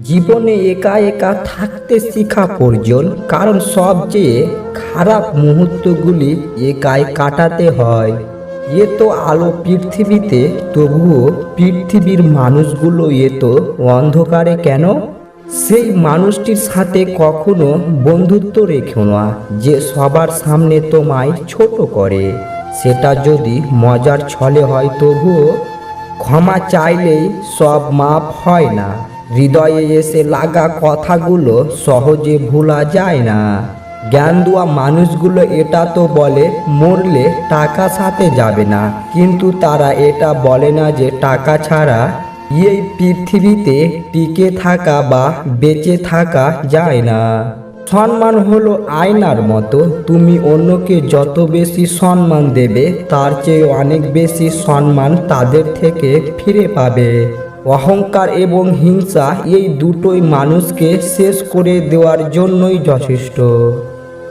জীবনে একা একা থাকতে শেখা প্রয়োজন, কারণ সবচেয়ে খারাপ মুহূর্তগুলি একাই কাটাতে হয়। এ তো আলো পৃথিবীতে, তবুও পৃথিবীর মানুষগুলো এ তো অন্ধকারে কেন? সেই মানুষটির সাথে কখনো বন্ধুত্ব রেখো না, যে সবার সামনে তোমায় ছোট করে। সেটা যদি মজার ছলে হয়, তবুও ক্ষমা চাইলেই সব মাপ হয় না। হৃদয়ে এসে লাগা কথাগুলো সহজে ভোলা যায় না। জ্ঞান দেওয়া মানুষগুলো এটা তো বলে, মরলে টাকা সাথে যাবে না। কিন্তু তারা এটা বলে না যে টাকা ছাড়া এই পৃথিবীতে টিকে থাকা বা বেঁচে থাকা যায় না। সম্মান হলো আয়নার মতো। তুমি অন্যকে যত বেশি সম্মান দেবে, তার চেয়ে অনেক বেশি সম্মান তাদের থেকে ফিরে পাবে। অহংকার এবং হিংসা এই দুটোই মানুষকে শেষ করে দেওয়ার জন্যই যথেষ্ট।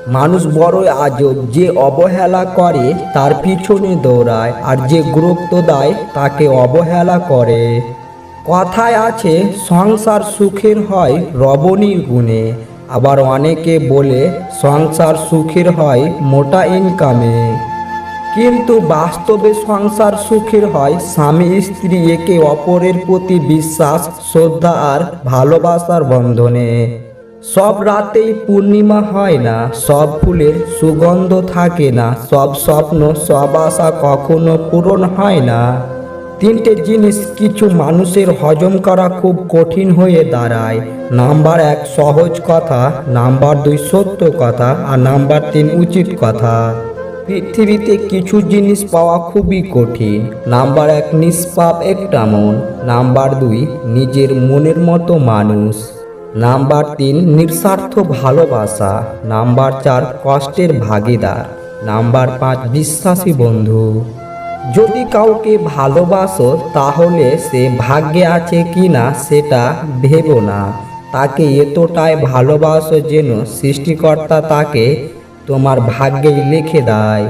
মানুষ বড়ই আজব, যে অবহেলা করে তার পিছনে দৌড়ায় আর যে গুরুত্ব দেয় তাকে অবহেলা করে। কথায় আছে, সংসার সুখের হয় রবণীর গুণে। আবার অনেকে বলে, সংসার সুখের হয় মোটা ইনকামে কিন্তু বাস্তবে সংসার সুখের হয়, স্বামী স্ত্রী একে অপরের প্রতি বিশ্বাস, শ্রদ্ধা আর ভালোবাসার বন্ধনে। সব রাতেই পূর্ণিমা হয় না, সব ফুলের সুগন্ধ থাকে না, সব স্বপ্ন, সব আশা কখনো পূরণ হয় না। তিনটে জিনিস কিছু মানুষের হজম করা খুব কঠিন হয়ে দাঁড়ায়। নাম্বার এক, সহজ কথা, নাম্বার দুই, সত্য কথা, আর নাম্বার তিন, উচিত কথা। পৃথিবীতে কিছু জিনিস পাওয়া খুবই কঠিন। নাম্বার এক, নিষ্পাপ একটা মন। নাম্বার দুই, নিজের মনের মতো মানুষ। নাম্বার তিন, নিঃস্বার্থ ভালোবাসা। নাম্বার চার, কষ্টের ভাগিদার। নাম্বার পাঁচ, বিশ্বাসী বন্ধু। যদি কাউকে ভালোবাসো, তাহলে সে ভাগ্যে আছে কি না সেটা ভেবো না। তাকে এতটাই ভালোবাসো যেন সৃষ্টিকর্তা তাকে তোমার ভাগ্যেই লিখে দেয়।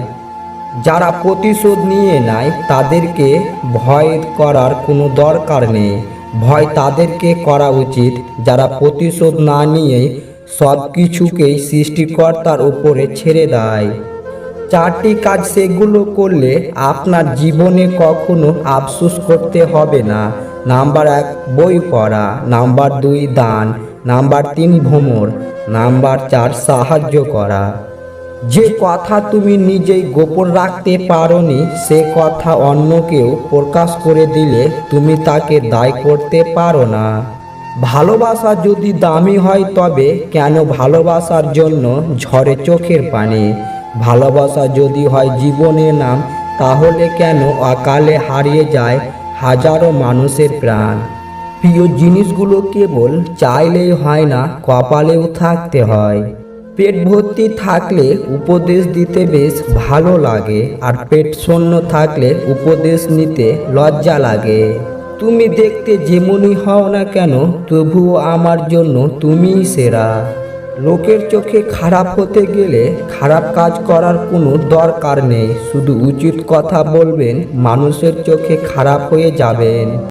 যারা প্রতিশোধ নিয়ে নেয়, তাদেরকে ভয় করার কোনো দরকার নেই। ভয় তাদেরকে করা উচিত। যারা প্রতিশোধ না নিয়ে সব কিছুকেই সৃষ্টিকর্তার উপরে ছেড়ে দেয়। চারটি কাজ সেগুলো করলে আপনার জীবনে কখনো আফসোস করতে হবে না। নাম্বার এক, বই পড়া। নাম্বার দুই, দান। নাম্বার তিন, ভ্রমর। নাম্বার চার, সাহায্য করা। যে কথা তুমি নিজেই গোপন রাখতে পারোনি, সে কথা অন্যকেও প্রকাশ করে দিলে তুমি তাকে দায় করতে পারো না। ভালোবাসা যদি দামি হয় তবে কেন ভালোবাসার জন্য ঝরে চোখের পানি? ভালোবাসা যদি হয় জীবনের নাম, তাহলে কেন অকালে হারিয়ে যায় হাজারো মানুষের প্রাণ? প্রিয় জিনিসগুলো কেবল চাইলেই হয় না, কপালেও থাকতে হয়। পেট ভর্তি থাকলে উপদেশ দিতে বেশ ভালো লাগে, আর পেট শূন্য থাকলে উপদেশ নিতে লজ্জা লাগে। তুমি দেখতে যেমনই হও না কেন, তবুও আমার জন্য তুমিই সেরা। লোকের চোখে খারাপ হতে গেলে খারাপ কাজ করার কোনো দরকার নেই, শুধু উচিত কথা বলবেন, মানুষের চোখে খারাপ হয়ে যাবেন।